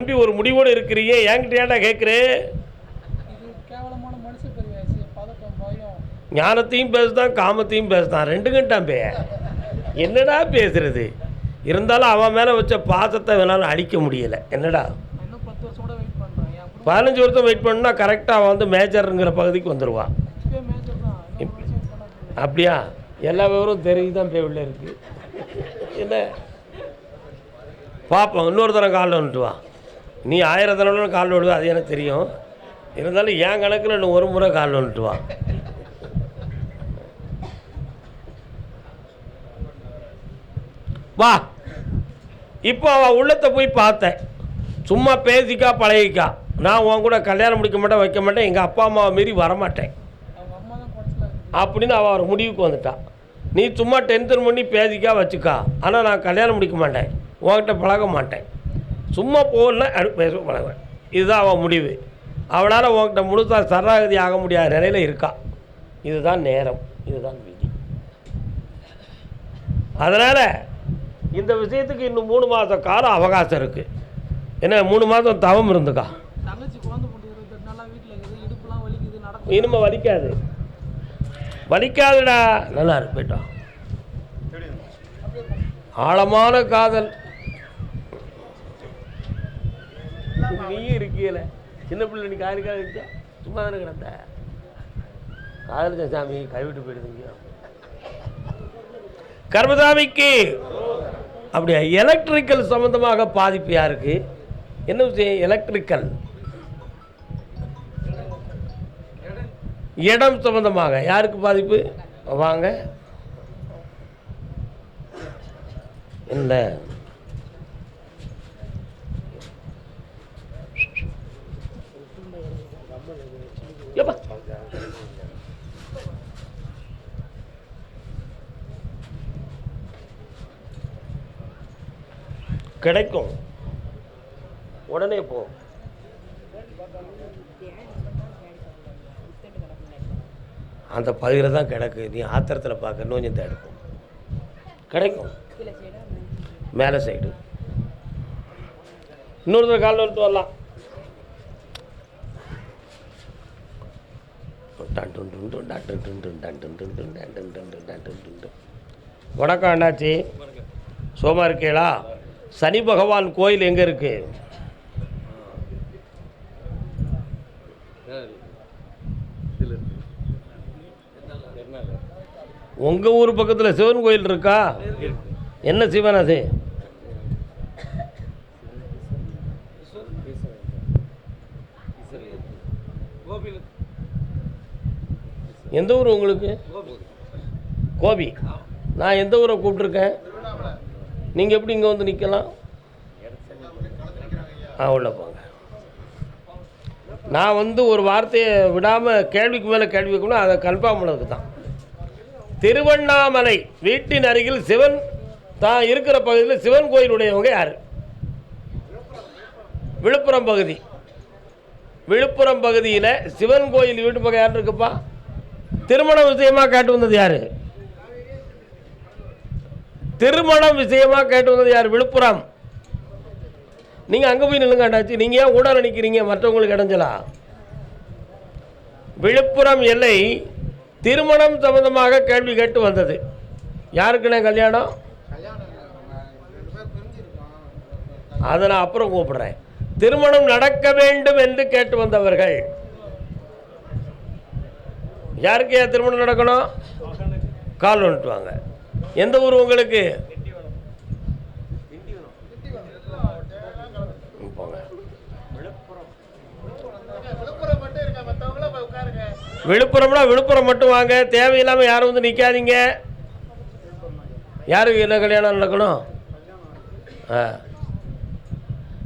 நம்பி ஒரு முடிவோடு இருக்கிறீங்க? என்கிட்ட ஏன்டா கேட்குற இது கேவலமான மனுஷ பெரியாச்சு பதட்டம் பயம். ஞானத்தையும் பேசுதான் காமத்தையும் பேசுதான் ரெண்டு கண்டாம் பே. என்னடா பேசுறது? இருந்தாலும் அவன் மேலே வச்ச பாசத்தை வேணாலும் அழிக்க முடியலை. என்னடா? பதினஞ்சு வருஷம் வெயிட் பண்ணா கரெக்டாக அவன் வந்து மேஜருங்கிற பகுதிக்கு வந்துடுவான். அப்படியா? எல்லா விவரம் தெரியுதான் பே உள்ள இருக்கு. என்ன? பார்ப்போம் இன்னொரு தரம் காலில் வந்துட்டு வா. நீ ஆயிரம் தடவை கால் விடுவ அது எனக்கு தெரியும். இருந்தாலும் என் கணக்கில் இன்னும் ஒரு முறை கால் வந்துட்டு வா. வா. இப்போ அவள் உள்ளத்தை போய் பார்த்தேன். சும்மா பேசிக்கா பழகிக்கா. நான் உன் கூட கல்யாணம் முடிக்க மாட்டேன் வைக்க மாட்டேன் எங்கள் அப்பா அம்மாவை மீறி வரமாட்டேன். அப்படின்னு அவள் ஒரு முடிவுக்கு வந்துட்டான் நீ சும்மா டென்ஷன் பண்ணி பேசிக்கா வச்சுக்கா. ஆனால் நான் கல்யாணம் முடிக்க மாட்டேன். உன்கிட்ட பழக மாட்டேன். சும்மா பேச பழகுவேன் இதுதான் அவன் முடிவு. அவனால் உன்கிட்ட முழுசா சரணாகதி ஆக முடியாத நிலையில் இருக்கா. இதுதான் நேரம். இதுதான் விதி. அதனால் இந்த விஷயத்துக்கு இன்னும் மூணு மாத காலம் அவகாசம் இருக்குது என்ன மூணு மாதம் தவம் இருந்துக்கா? இனிமே வலிக்காது. வலிக்காதுடா. நல்லா இருக்கு போயிட்டோம் ஆழமான காதல். நீயும் சின்ன பிள்ளை நீ காயிருக்காக இருந்துச்சா சும்மா தானே கிடந்த? காதலிச்ச சாமி கைவிட்டு போயிடுதுங்க கர்மசாமிக்கு அப்படியா எலக்ட்ரிக்கல் சம்மந்தமாக பாதிப்பு யாருக்கு? என்ன விஷயம்? எலக்ட்ரிக்கல் இடம் சம்பந்தமாக யாருக்கு பாதிப்பு? வாங்க. இல்லை எப்பா. கிடைக்கும். உடனே போ. அந்த பகுதியில் தான் கிடக்கு. நீ ஆத்திரத்தில் பார்க்க கொஞ்சம் தேடுக்கும் கிடைக்கும். மேலே சைடு இன்னொருத்தர் காலில் வந்துட்டு வரலாம். வணக்கம் அண்ணாச்சி. சோமா இருக்கீங்களா? சனி பகவான் கோயில் எங்கே இருக்குது உங்கள் ஊர் பக்கத்தில் சிவன் கோயில் இருக்கா? என்ன சிவன் அது எந்த ஊர் உங்களுக்கு? கோபி. நான் எந்த ஊரை கூப்பிட்ருக்கேன் நீங்கள் எப்படி இங்கே வந்து நிற்கலாம் ஆ உள்ள போங்க. நான் வந்து ஒரு வார்த்தையை விடாமல் கேள்விக்கு மேலே கேள்வி வைக்கணும் அதை கன்ஃபார்ம் பண்ணதுக்கு தான் திருவண்ணாமலை வீட்டின் அருகில் சிவன் தான் இருக்கிற பகுதியில் சிவன் கோயிலுடையவங்க யார்? விழுப்புரம் பகுதி. விழுப்புரம் பகுதியில் சிவன் கோயில் வீட்டு பக்கம் யார் இருக்குப்பா? திருமண விஷயமாக கேட்டு வந்தது யார்? திருமணம் விஷயமா கேட்டு வந்தது யார்? விழுப்புரம். நீங்கள் அங்கே போய் நில்லுங்காண்டாச்சு நீங்கள் ஏன் ஊடால நிற்கிறீங்க மற்றவங்களுக்கு இடைஞ்சலா? விழுப்புரம் எல்லை திருமணம் சம்பந்தமாக கேள்வி கேட்டு வந்தது. யாருக்குண்ணே கல்யாணம்? அதை நான் அப்புறம் கூப்பிடுறேன். திருமணம் நடக்க வேண்டும் என்று கேட்டு வந்தவர்கள். யாருக்கு ஏன் திருமணம் நடக்கணும்? கால் வந்துட்டு வாங்க. எந்த ஊர் உங்களுக்கு? விழுப்புரம்னா விழுப்புரம் மட்டும் வாங்க. தேவையில்லாமல் யாரும் வந்து நிற்காதீங்க யாருக்கு என்ன கல்யாணம் நடக்கணும்? ஆ.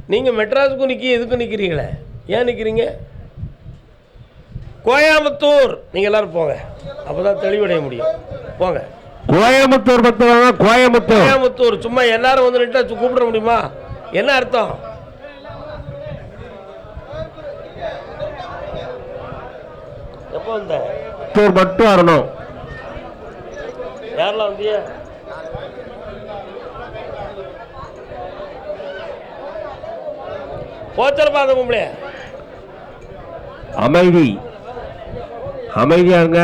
நீங்கள் மெட்ராஸுக்கும் நிற்கி எதுக்கும் நிற்கிறீங்களே ஏன் நிற்கிறீங்க கோயம்புத்தூர். நீங்கள் எல்லோரும் போங்க. அப்போ தான் தெளிவடைய முடியும். போங்க. கோயம்புத்தூர் பத்து வாங்க கோயம்புத்தூர். கோயம்புத்தூர் சும்மா எல்லாரும் வந்து நிட்டா கூப்பிட முடியுமா? என்ன அர்த்தம்? எப்போ வந்த? கோயம்புத்தூர் மட்டும் வரணும். யாரெல்லாம் வந்திய? போச்சல் பார்த்த பொம்பளை அமைதி. அமைதியாங்க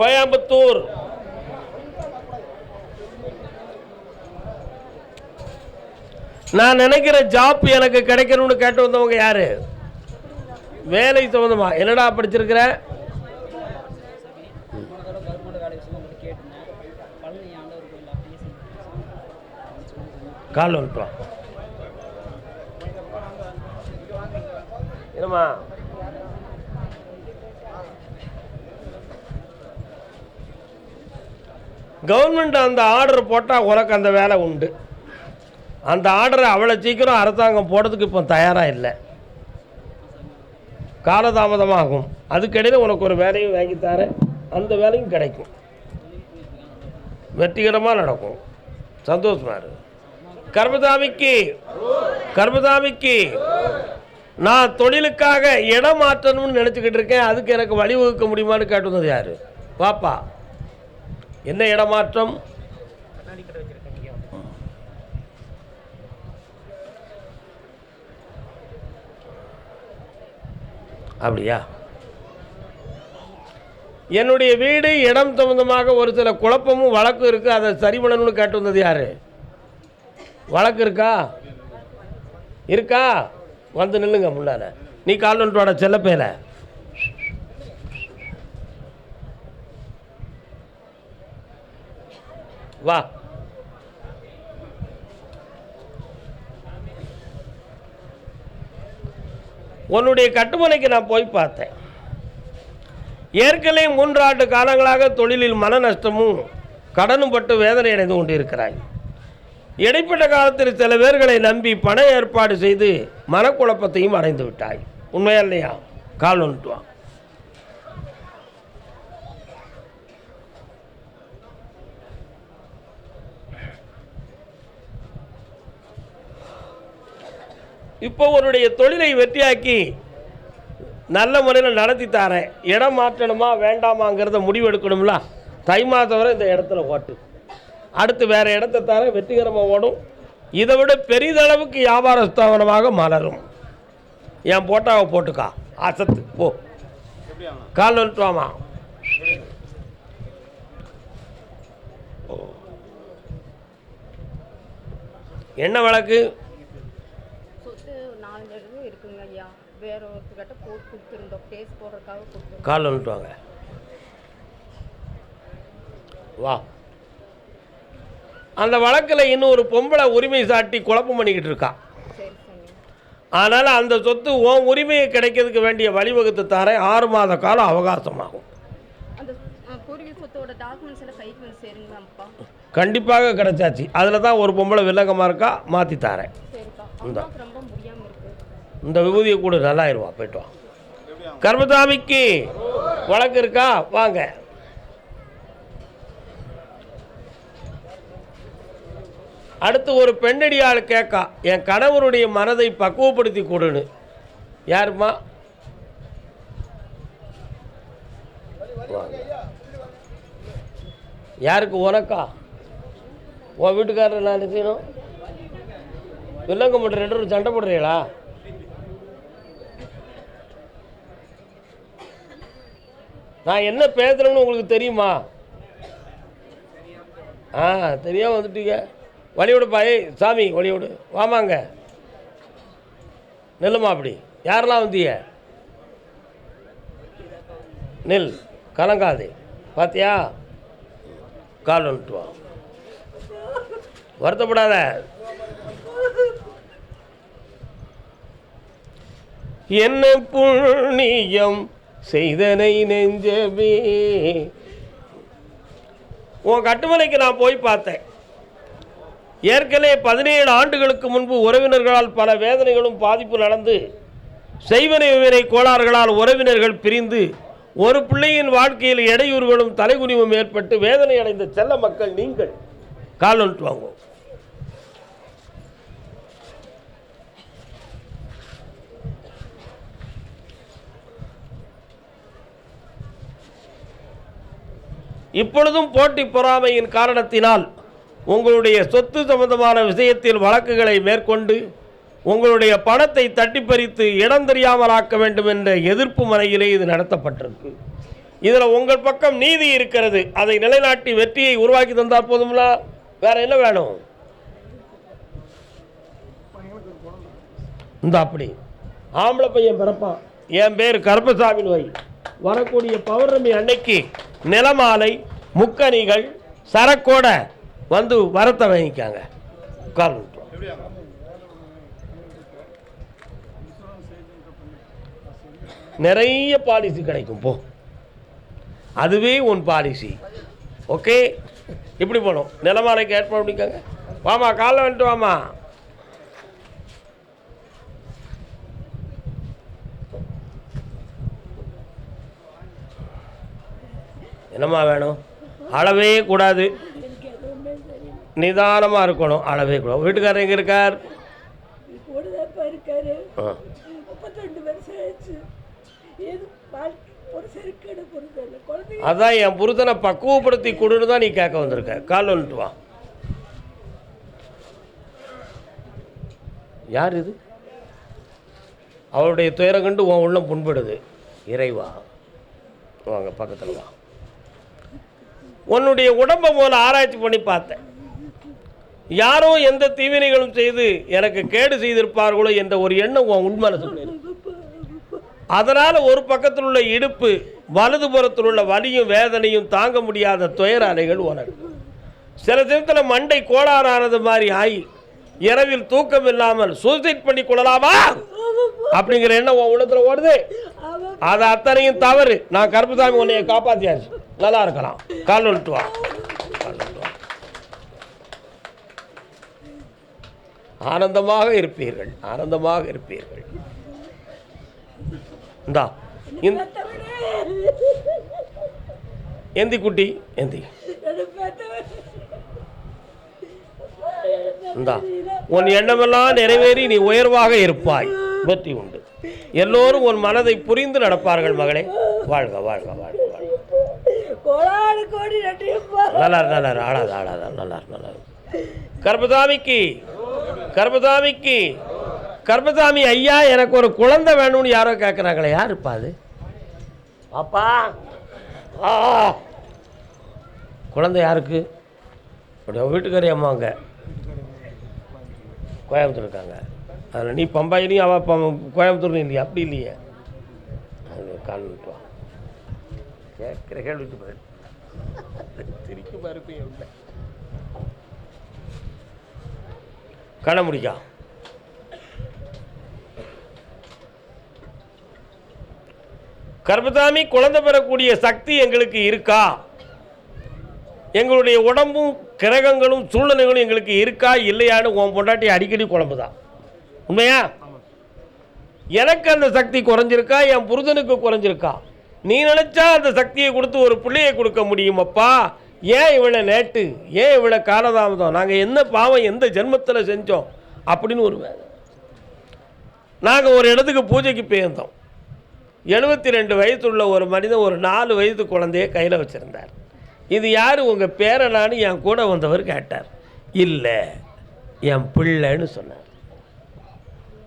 கோயம்புத்தூர். நான் நினைக்கிற ஜாப் எனக்கு கிடைக்கணும்னு கேட்டு வந்தவங்க யாரு? வேலை சம்மந்தமா என்னடா படிச்சிருக்கிற? கால் தடவை கவர்மெண்ட் வேலை விஷயமா மட்டும் கேட்டிருந்தேன் பழனி ஆண்டவர் கோயில் அப்ளிகேஷன் கால் வந்துட்டு வா என்னம்மா கவர்மெண்ட் அந்த ஆர்டர் போட்டால் உனக்கு அந்த வேலை உண்டு. அந்த ஆர்டரை அவ்வளோ சீக்கிரம் அரசாங்கம் போடுறதுக்கு இப்போ தயாராக இல்லை. காலதாமதமாகும். அதுக்கிடையில் உனக்கு ஒரு வேலையும் வாங்கி தரேன். அந்த வேலையும் கிடைக்கும். வெற்றிகரமாக நடக்கும். சந்தோஷமாக இரு. கர்மதாமிக்கு கர்மதாமிக்கு நான் தொழிலுக்காக இடம் மாற்றணும்னு நினச்சிக்கிட்டு இருக்கேன். அதுக்கு எனக்கு வழிவகுக்க முடியுமான்னு கேட்டுனது யார்? பாப்பா. என்ன இடமாற்றம்? அப்படியா? என்னுடைய வீடு இடம் சம்பந்தமாக ஒரு சில குழப்பமும் வழக்கு இருக்குது அதை சரி பண்ணணும்னு கேட்டு வந்தது யார்? வழக்கு இருக்கா? இருக்கா? வந்து நில்லுங்க முன்னால். நீ கால் ஒன்றோட செல்லப்பேல வா. உன்னுடைய கட்டுமனைக்கு நான் போய் பார்த்தேன். ஏற்கனவே மூன்றாண்டு காலங்களாக தொழிலில் மன நஷ்டமும் கடனும் பட்டு வேதனை அடைந்து கொண்டிருக்கிறாய். இடைப்பட்ட காலத்தில் சில பேர்களை நம்பி பண ஏற்பாடு செய்து மனக்குழப்பத்தையும் அடைந்து விட்டாய். உண்மையா இல்லையா? கால் வந்துட்டு இப்போ உன்னுடைய தொழிலை வெற்றியாக்கி நல்ல முறையில் நடத்தி தாரேன். இடம் மாற்றணுமா வேண்டாமாங்கிறத முடிவெடுக்கணும்ல? தை மாதம் வரை இந்த இடத்துல ஓட்டு. அடுத்து வேறு இடத்த தரேன் வெற்றிகரமாக ஓடும். இதை விட பெரிதளவுக்கு வியாபார ஸ்தாபனமாக மலரும். என் போட்டாவை போட்டுக்கா. அசத்து போ. கால் வந்துட்டு வாமா. ஓ. என்ன வழக்கு சொத்து நாலு இடமும் இருக்குங்க ஐயா வேற ஒருத்தர்கிட்ட போட்டு கொடுத்துருந்தோம். கேஸ் போடுறதுக்காக கொடுத்துருந்தோம். கால் வந்துட்டு வாங்க வா. அந்த வழக்கில் இன்னும் ஒரு பொம்பளை உரிமை சாட்டி குழப்பம் பண்ணிக்கிட்டு இருக்கா. அதனால் அந்த சொத்து உன் உரிமையை கிடைக்கிறதுக்கு வேண்டிய வழிவகுத்து தரேன். ஆறு மாத காலம் அவகாசமாகும். கண்டிப்பாக கிடைச்சாச்சு. அதில் தான் ஒரு பொம்பளை வில்லங்கமாக இருக்கா மாற்றி தரேன். இந்தா. இந்த விபூதியை கூட நல்லாயிருவா. போயிட்டு வா. கர்மசாமிக்கு வழக்கு இருக்கா? வாங்க. அடுத்து ஒரு பெண்ணடியாள் கேட்கா என் கணவருடைய மனதை பக்குவப்படுத்தி கொடுன்னு. யாருமா யாருக்கு உனக்கா? உன் வீட்டுக்காரர் நான் செய்யணும் வில்லங்க மட்டும் ரெண்டு சண்டை போடுறீங்களா? நான் என்ன பேசுகிறேன்னு உங்களுக்கு தெரியுமா? ஆ தெரியாம வந்துட்டீங்க. வழிவிடுப்பா ஏய் சாமி வழிவிடு. வாமாங்க. நெல்லுமா அப்படி. யாரெல்லாம் வந்தீங்க? நெல். கலங்காது. பார்த்தியா கால் வந்துட்டு வா. வருத்தப்படாத. என்ன புண்ணியம் செய்தனை நெஞ்சமே உன் கட்டுமலைக்கு நான் போய் பார்த்தேன். ஏற்கனவே பதினேழு ஆண்டுகளுக்கு முன்பு உறவினர்களால் பல வேதனைகளும் பாதிப்பு நடந்து செய்வனை வினை கோளாறுகளால் உறவினர்கள் பிரிந்து ஒரு பிள்ளையின் வாழ்க்கையில் இடையூறுகளும் தலைகுனிவும் ஏற்பட்டு வேதனை அடைந்த செல்ல மக்கள் நீங்கள் கால் வாங்குவோம். இப்பொழுதும் போட்டி பொறாமையின் காரணத்தினால் உங்களுடைய சொத்து சம்பந்தமான விஷயத்தில் வழக்குகளை மேற்கொண்டு உங்களுடைய பணத்தை தட்டி பறித்து இடம் தெரியாமலாக்க வேண்டும் என்ற எதிர்ப்பு மனையிலே இது நடத்தப்பட்டிருக்கு. இதில் உங்கள் பக்கம் நீதி இருக்கிறது. அதை நிலைநாட்டி வெற்றியை உருவாக்கி தந்தால் போதும்ல? வேற என்ன வேணும்? இந்த அப்படி. ஆம்பளை பையன் பிறப்பான். என் பேர் கருப்பசாமின்னு வை வரக்கூடிய பௌர்ணமி அன்னைக்கு நிலமாலை முக்கணிகள் சரக்கோட வந்து வரத்தை வாங்கிக்காங்க. கால் நிறைய பாலிசி கிடைக்கும் போ. அதுவே உன் பாலிசி ஓகே இப்படி போகணும் நிலமாலைக்கு ஏற்பாடு பண்ணிக்காங்க. வாமா காலைல வந்துட்டு வாமா. என்னம்மா வேணும்? அளவே கூடாது. நிதானமாக இருக்கணும். அளவே கூடாது. வீட்டுக்காரர் எங்கே இருக்கார்? அதான் என் புருதனை பக்குவப்படுத்தி கொடுன்னு தான் நீ கேட்க வந்திருக்க. கால் வந்துட்டு வா. யார் இது? அவருடைய துயரம் கண்டு உன் உள்ளம் புண்படுது. இறைவா. வாங்க பக்கத்தில் வா. உன்னுடைய உடம்பை போல ஆராய்ச்சி பண்ணி பார்த்தேன். யாரோ எந்த தீவினைகளும் செய்து எனக்கு கேடு செய்திருப்பார்களோ என்ற ஒரு எண்ணம் உன் உண்மனசுக்குள்ள இருக்கு. அதனால் ஒரு பக்கத்தில் உள்ள இடுப்பு வலது புறத்தில் உள்ள வலியும் வேதனையும் தாங்க முடியாத துயர அலைகள் உனக்கு. சில தினத்தில் மண்டை கோளாறானது மாதிரி ஆகி இரவில் தூக்கம் இல்லாமல் சூசைட் பண்ணி கொள்ளலாமா? அப்படிங்கிற எண்ணம் உன் உள்ளத்தில் ஓடுது. அது அத்தனையும் தவறு. நான் கருப்புசாமி உன்னைய காப்பாத்தியாச்சு. நல்லா இருக்கலாம். கால் விட்டு வா. கால் வா. ஆனந்தமாக இருப்பீர்கள். ஆனந்தமாக இருப்பீர்கள். இந்தா. எந்தி குட்டி. எந்தி இந்தா. உன் எண்ணமெல்லாம் நிறைவேறி நீ உயர்வாக இருப்பாய். வெற்றி உண்டு. எல்லோரும் உன் மனதை புரிந்து நடப்பார்கள் மகளே. வாழ்க வாழ்க வாழ்க. கோடாடு கோடி நன்றியப்பா நல்லா நல்லா இரு. ஆடாத நல்லா நல்லா கர்பதாமிக்கு கர்பதாமிக்கு கர்பதாமி ஐயா எனக்கு ஒரு குழந்தை வேணும்னு யாரோ கேட்குறாங்களே யாருப்பா அது? அப்பா ஆ. குழந்தை யாருக்கு? வீட்டுக்காரி அம்மா அங்கே. கோயம்புத்தூர் இருக்காங்க. அதில் நீ பம்பாயிலையும் அவள் பம் கோயம்புத்தூர்லையும் இல்லையா? அப்படி இல்லையே. அது கான்வென்ட் வா. கேட்குற கேள்விக்கு பாரு. திருப்பி மறுப்பையும் இல்லை கண்ண முடிக்கா. கர்மதாமி குழந்தை பெறக்கூடிய சக்தி எங்களுக்கு இருக்கா? எங்களுடைய உடம்பும் கிரகங்களும் சூழ்நிலைகளும் எங்களுக்கு இருக்கா இல்லையான்னு உன் பொண்டாட்டி அடிக்கடி குழம்புதான் உண்மையா? எனக்கு அந்த சக்தி குறைஞ்சிருக்கா என் புருஷனுக்கு குறைஞ்சிருக்கா? நீ நினச்சா அந்த சக்தியை கொடுத்து ஒரு பிள்ளையை கொடுக்க முடியுமப்பா? ஏன் இவளை நேட்டு ஏன் இவ்வளோ காலதாமதம்? நாங்கள் என்ன பாவம் எந்த ஜென்மத்தில் செஞ்சோம்? அப்படின்னு ஒரு வேதம் நாங்கள் ஒரு இடத்துக்கு பூஜைக்கு போயிருந்தோம். எழுபத்தி ரெண்டு வயசுள்ள ஒரு மனிதன் ஒரு நாலு வயது குழந்தைய கையில் வச்சுருந்தார். இது யார்? உங்கள் பேரனான்னு என் கூட வந்தவர் கேட்டார். இல்லை என் பிள்ளைன்னு சொன்னார்.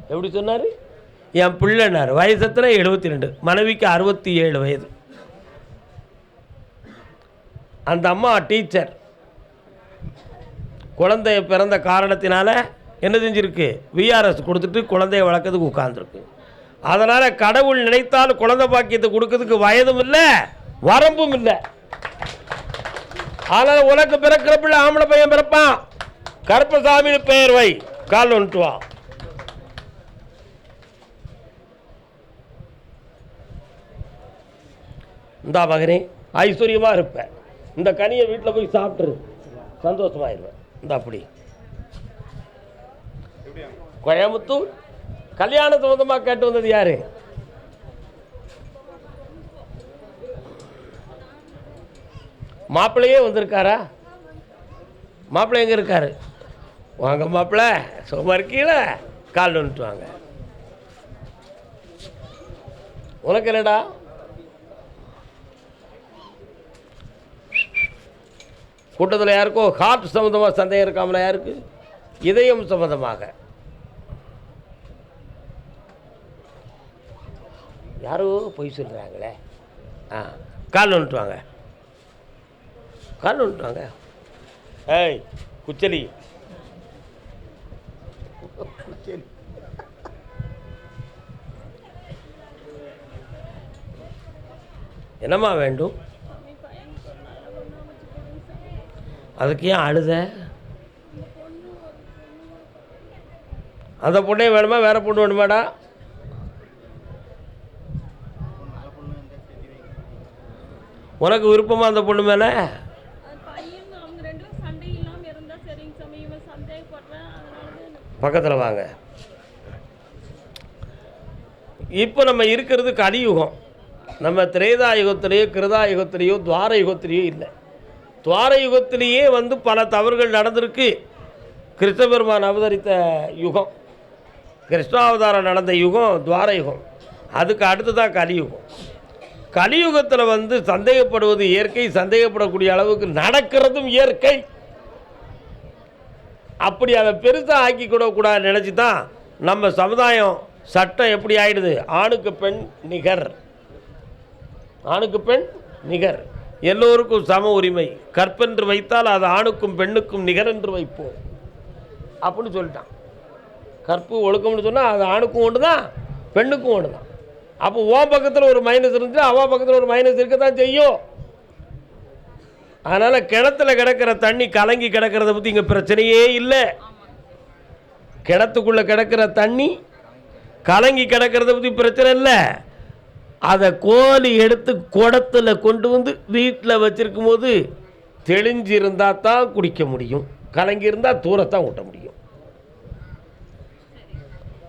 எப்படி சொன்னார்? என் பிள்ளைனார். வயசத்துல எழுபத்தி ரெண்டு மனைவிக்கு அறுபத்தி ஏழு வயது. அந்த அம்மா டீச்சர். குழந்தைய பிறந்த காரணத்தினால என்ன செஞ்சிருக்கு? விஆர்எஸ் கொடுத்துட்டு குழந்தைய வளர்க்கறதுக்கு உட்காந்துருக்கு அதனால் கடவுள் நினைத்தால் குழந்தை பாக்கியத்தை கொடுக்கறதுக்கு வயதும் இல்லை வரம்பும் இல்லை. ஆனால் உனக்கு பிறக்கிற பிள்ளை ஆம்பளை பையன் பிறப்பான். கருப்பசாமின்னு பெயர் வை. கால் ஒன்றுவான் இந்தா மகனே ஐஸ்வர்யமாக இருப்பேன் இந்த கனியை வீட்டில் போய் சாப்பிட்ரு சந்தோஷமாயிருவேன் இந்த அப்படி கோயம்புத்தூர் கல்யாண சம்மந்தமாக கேட்டு வந்தது யாரு? மாப்பிள்ளையே வந்திருக்காரா? மாப்பிள்ளை எங்கே இருக்காரு? வாங்க மாப்பிள்ளை சும்மா இருக்கீங்களா கால் வந்துட்டு வாங்க. உனக்கு என்னடா? கூட்டத்தில் யாருக்கோ ஹார்ட் சம்மந்தமாக சந்தேகம் இருக்காமல யாருக்கு? இதயம் சம்மந்தமாக யாரோ பொய் சொல்கிறாங்களே ஆ கால் வந்துட்டு வாங்க. கால் வந்துட்டு வாங்க. ஏய் குச்சலி குச்சலி. என்னம்மா வேண்டும்? அதுக்கு ஏன் அழுத? அந்த பொண்ணே வேணுமா? வேற பொண்ணு வேணுமாடா? உனக்கு விருப்பமா அந்த பொண்ணு மேலே? பக்கத்தில் வாங்க. இப்போ நம்ம இருக்கிறது கலியுகம் நம்ம திரேதா யுகத்திலேயோ கிருதா யுகத்திலேயோ துவார யுகத்திலேயோ இல்லை. துவார யுகத்திலேயே வந்து பல தவறுகள் நடந்திருக்கு. கிருஷ்ண பெருமான் அவதரித்த யுகம் கிருஷ்ணாவதாரம் நடந்த யுகம் துவார யுகம் அதுக்கு அடுத்ததான் கலியுகம். கலியுகத்தில் வந்து சந்தேகப்படுவது இயற்கை சந்தேகப்படக்கூடிய அளவுக்கு நடக்கிறதும் இயற்கை. அப்படி அதை பெருசாக ஆக்கி கூடாது நினச்சி தான் நம்ம சமுதாயம் சட்டம் எப்படி ஆயிடுது? ஆணுக்கு பெண் நிகர். ஆணுக்கு பெண் நிகர். எல்லோருக்கும் சம உரிமை. கற்பென்று வைத்தால் அது ஆணுக்கும் பெண்ணுக்கும் நிகரென்று வைப்போம். அப்படின்னு சொல்லிட்டான். கற்பு ஒழுக்கம்னு சொன்னால் அது ஆணுக்கும் ஒன்று தான் பெண்ணுக்கும் ஒன்று தான் அப்போ ஓ பக்கத்தில் ஒரு மைனஸ் இருந்துச்சு அவன் பக்கத்தில் ஒரு மைனஸ் இருக்க தான் செய்யும். அதனால் கிணத்துல கிடக்கிற தண்ணி கலங்கி கிடக்கிறத பற்றி இங்கே பிரச்சனையே இல்லை. கிணத்துக்குள்ளே கிடக்கிற தண்ணி கலங்கி கிடக்கிறத பற்றி பிரச்சனை இல்லை. அதை கோலி எடுத்து குடத்தில் கொண்டு வந்து வீட்டில் வச்சிருக்கும் போது தெளிஞ்சிருந்தா தான் குடிக்க முடியும். கலங்கி இருந்தால் தூரத்தான் ஊட்ட முடியும்.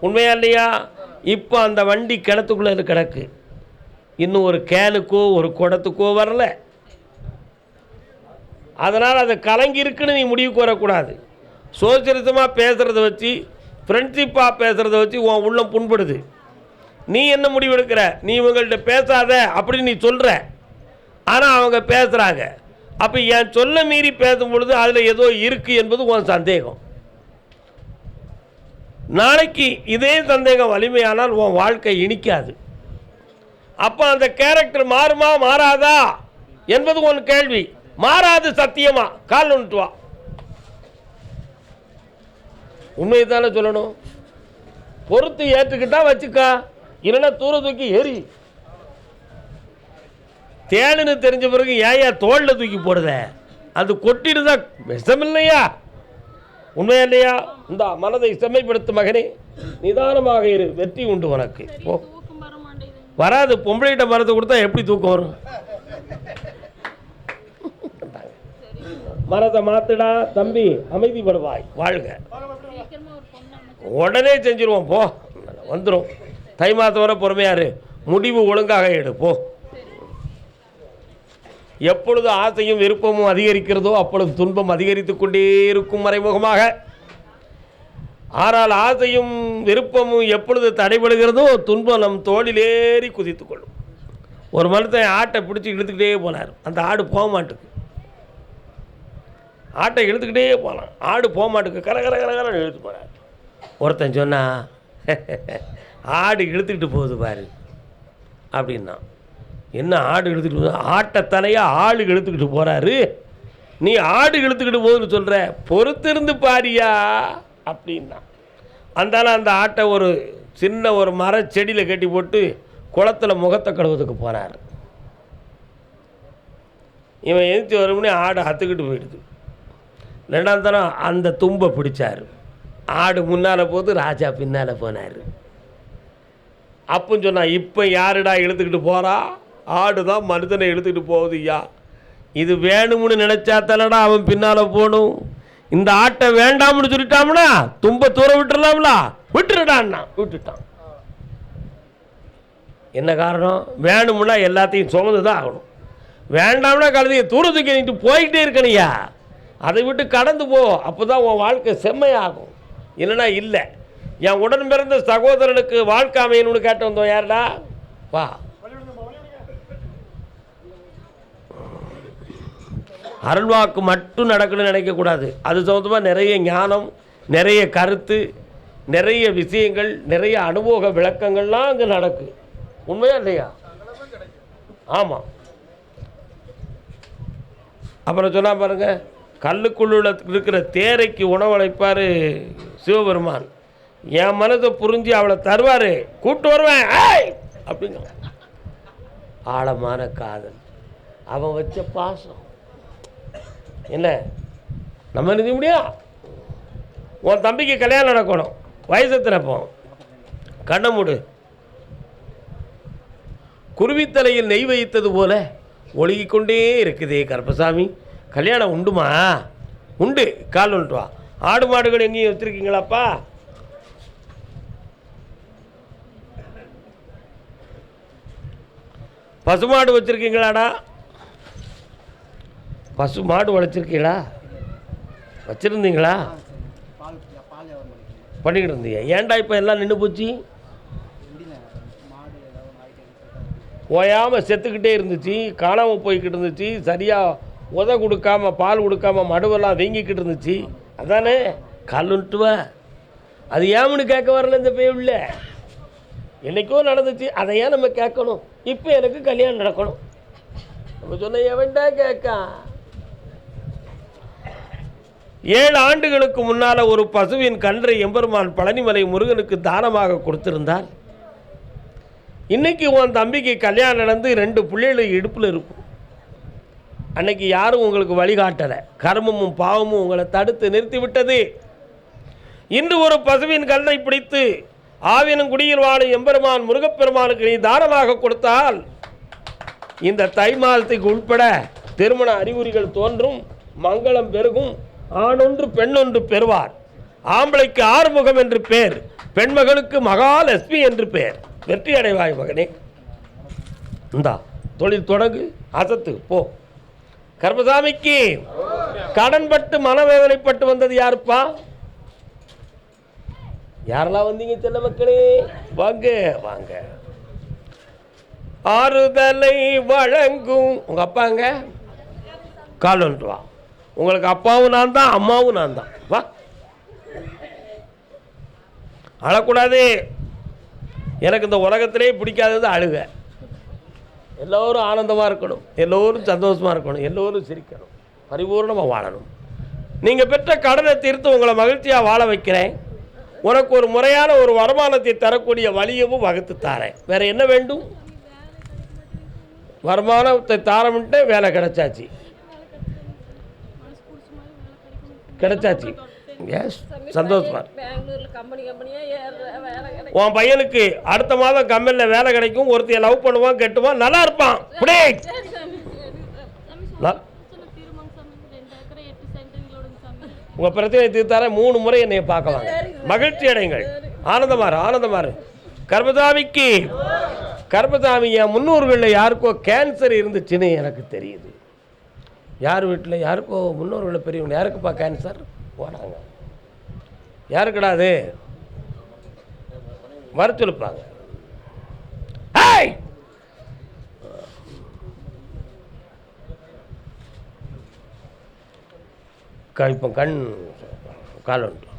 உண்மையா இல்லையா? இப்போ அந்த வண்டி கிணத்துக்குள்ளே கிடக்கு. இன்னும் ஒரு கேனுக்கோ ஒரு குடத்துக்கோ வரல. அதனால் அது கலங்கி இருக்குன்னு நீ முடிவுக்கு வரக்கூடாது. சோசியலிசமாக பேசுகிறத வச்சு ஃப்ரெண்ட்ஷிப்பாக பேசுகிறத வச்சு உன் உள்ளம் புண்படுது. நீ என்ன முடிவெடுக்கிற? நீ இவங்கள்ட்ட பேசாத அப்படின்னு நீ சொல்கிற ஆனால் அவங்க பேசுகிறாங்க அப்போ என் சொல்ல மீறி பேசும் பொழுது அதில் ஏதோ இருக்குது என்பது உன் சந்தேகம். நாளைக்கு இதே சந்தேகம் வலிமையானால் உன் வாழ்க்கை இனிக்காது. அப்போ அந்த கேரக்டர் மாறுமா மாறாதா என்பது உன் கேள்வி. மாறாது சத்தியமா? கால் ஒன்று வா. உண்மையை தானே சொல்லணும்? பொறுத்து ஏற்றுக்கிட்டா வச்சுக்கா. இல்லைன்னா தூர தூக்கி ஏறி. தேனுன்னு தெரிஞ்ச பிறகு ஏயா தோளில் தூக்கி போடுத? அது கொட்டிடுதா? விஷம் இல்லையா உண்மையா இல்லையா? இந்த மனதை செம்மைப்படுத்தும் மகனே நிதானமாக இரு வெற்றி உண்டு உனக்கு. ஓ வராது பொம்பளைகிட்ட மரத்தை கொடுத்தா எப்படி தூக்கம் வரும்? மரத்தை மாத்துடா தம்பி அமைதிப்படுவாய் வாழ்க. உடனே செஞ்சிருவோம் போ. வந்துடும் தை மாதம் வர பொறுமையாரு முடிவு ஒழுங்காக எடுப்போம் எப்பொழுது ஆசையும் விருப்பமும் அதிகரிக்கிறதோ அப்பொழுது துன்பம் அதிகரித்து கொண்டே இருக்கும் மறைமுகமாக. ஆனால் ஆசையும் விருப்பமும் எப்பொழுது தடைபடுகிறதோ துன்பம் நம் தோளிலேறி குதித்து கொள்ளும். ஒரு மனுஷன் ஆட்டை பிடிச்சி இழுத்துக்கிட்டே போனார். அந்த ஆடு போக மாட்டுக்கு. ஆட்டை இழுத்துக்கிட்டே போகலாம் ஆடு போக மாட்டுக்கு. கர கர கர இழுத்து போனார். ஒருத்தன் சொன்னா ஆடு இழுத்துக்கிட்டு போகுது பாரு. அப்படின்னா என்ன ஆடு இழுத்துக்கிட்டு போகுது? ஆட்டத்தனையாக ஆடு இழுத்துக்கிட்டு போகிறாரு நீ ஆடு இழுத்துக்கிட்டு போகுதுன்னு சொல்கிற பொறுத்திருந்து பாரியா? அப்படின்னா அந்தால அந்த ஆட்டை ஒரு சின்ன ஒரு மரச்செடியில் கட்டி போட்டு குளத்துல முகத்தை கழுவுறதுக்கு போகிறாரு இவன் எதிர்த்து வரும்னே ஆடு அத்துக்கிட்டு போயிடுது. ரெண்டாம் தரம் அந்த தும்பை பிடிச்சார். ஆடு முன்னால் போது ராஜா பின்னால் போனார். அப்பன்னு சொன்னால் இப்போ யாருடா இழுத்துக்கிட்டு போகிறா ஆடு தான் மனிதனை இழுத்துக்கிட்டு போகுது ஐயா. இது வேணும்னு நினச்சா தானடா அவன் பின்னால் போகணும். இந்த ஆட்டை வேண்டாம்னு சொல்லிட்டாம்னா தும்ப தூர விட்டுறலாம்ல. விட்டுருடான்னா விட்டுட்டான். என்ன காரணம்? வேணும்னா எல்லாத்தையும் சுமந்து தான் ஆகணும். வேண்டாம்னா கழுதையை தூரத்துக்கு தூக்கி நீட்டு போய்கிட்டே இருக்கணையா அதை விட்டு கடந்து போ. அப்போ தான் உன் வாழ்க்கை செம்மையாகும். இல்லைன்னா இல்லை. என் உடன் பிறந்த சகோதரனுக்கு வாழ்க்கை அமையணும்னு கேட்டு வந்தோம் யாருடா? வா. அருள்வாக்கு மட்டும் நடக்கணும்னு நினைக்கக்கூடாது. அது சம்மந்தமாக நிறைய ஞானம் நிறைய கருத்து நிறைய விஷயங்கள் நிறைய அனுபவ விளக்கங்கள்லாம் அங்கே நடக்கு. உண்மையா இல்லையா? ஆமாம் அப்புறம் சொன்னால் பாருங்க கல்லுக்குள்ள இருக்கிற தேரைக்கு உணவளிப்பார் சிவபெருமான். என் மனதை புரிஞ்சு அவளை தருவார். கூட்டு வருவேன். ஏய்! அப்படிங்க ஆழமான காதல். அவன் வச்ச பாசம். என்ன? நம்ம நிதி முடியா உன் தம்பிக்கு கல்யாணம் நடக்கணும். வயசு எத்தனை கண்ணை மூடு. குருவித்தலையில் நெய் வைத்தது போல ஒழுகிக்கொண்டே இருக்குதே கருப்பசாமி. கல்யாணம் உண்டுமா? உண்டு. கால் வந்துட்டு வா ஆடு மாடுகள் எங்கேயும் வச்சுருக்கீங்களாப்பா? பசுமாடு வச்சுருக்கீங்களாடா? பசு மாடு வளர்த்துருக்கீங்களா வச்சுருந்தீங்களா? பண்ணிக்கிட்டு இருந்தீங்க. ஏன்டா இப்போ எல்லாம் நின்று போச்சு? ஓயாமல் செத்துக்கிட்டே இருந்துச்சு காணாமல் போய்கிட்டு இருந்துச்சு சரியாக உத கொடுக்காம பால் கொடுக்காம மடுவெல்லாம் வீங்கிக்கிட்டு இருந்துச்சு. அதானே? கல்லுன்ட்டுவ. அது ஏமுன்னு கேட்க வரல இந்த பேவுல என்னைக்கோ நடந்துச்சு அதை ஏன் நம்ம கேட்கணும். இப்போ எனக்கு கல்யாணம் நடக்கணும். நம்ம சொன்ன எவன்டா கேட்கா? ஏழு ஆண்டுகளுக்கு முன்னால் ஒரு பசுவின் கன்றை எம்பெருமான் பழனிமலை முருகனுக்கு தானமாக கொடுத்திருந்தார். இன்னைக்கு உன் தம்பிக்கு கல்யாணம் நடந்து ரெண்டு பிள்ளைகள் இடுப்பில் இருக்கும். அன்னைக்கு யாரும் உங்களுக்கு வழிகாட்டலை. கர்மமும் பாவமும் உங்களை தடுத்து நிறுத்திவிட்டது. இன்று ஒரு பசுவின் கல்லை பிடித்து ஆவினும் குடியில் வாழும் எம்பெருமான் முருகப்பெருமானுக்கு நீ தானமாக கொடுத்தால் இந்த தை மாதத்துக்கு உட்பட திருமண அறிகுறிகள் தோன்றும் மங்களம் பெருகும் ஆணொன்று பெண்ணொன்று பெறுவார். ஆம்பளைக்கு ஆறுமுகம் என்று பேர் பெண்மகளுக்கு மகாலட்சுமி என்று பெயர் வெற்றி அடைவாய் மகனே. இந்தா தொழில் தொடங்கு அசத்து போ. கர்மசாமிக்கு கடன்பட்டு மனவேதனைப்பட்டு வந்தது யாருப்பா? யாரெல்லாம் வந்தீங்க செல்ல மக்களே? வாங்க வாங்க. ஆறுதலை வழங்கும் உங்கள் அப்பாங்க கால் வந்துட்டு வா. உங்களுக்கு அப்பாவும் நான் தான் அம்மாவும் நான் தான். வா. அழக்கூடாது. எனக்கு இந்த உலகத்திலே பிடிக்காதது அழுக. எல்லோரும் ஆனந்தமாக இருக்கணும். எல்லோரும் சந்தோஷமாக இருக்கணும். எல்லோரும் சிரிக்கணும். பரிபூர்ணமாக வாழணும். நீங்கள் பெற்ற கடனை தீர்த்து உங்களை மகிழ்ச்சியாக வாழ வைக்கிறேன். உனக்கு ஒரு முறையான ஒரு வருமானத்தை தரக்கூடிய வழியவும் வகுத்து தாரேன். வேற என்ன வேண்டும்? வருமானத்தை தாரமிட்டு வேலை கிடைச்சாச்சு. கிடைச்சாச்சு. எஸ் சந்தோஷமா. கம்பெனி உன் பையனுக்கு அடுத்த மாதம் கம்பெனியில் வேலை கிடைக்கும் ஒருத்தைய லவ் பண்ணுவான் கெட்டுவான் நல்லா இருப்பான். அப்படியே சரி பிரச்சனை தீர்த்தார மூணு முறை என்னை பார்க்கலாங்க மகிழ்ச்சி அடைங்கள் ஆனந்தமாறு ஆனந்தமாறு. கர்மசாமிக்கு கர்மசாமி என் முன்னோர்களில் யாருக்கோ கேன்சர் இருந்துச்சுன்னு எனக்கு தெரியுது. யார் வீட்டில் யாருக்கோ முன்னோர்களில் பெரியவங்க யாருக்குப்பா கேன்சர் போனாங்க. யாருக்குடா அது? வர இப்போ கண் கால் வந்துட்டு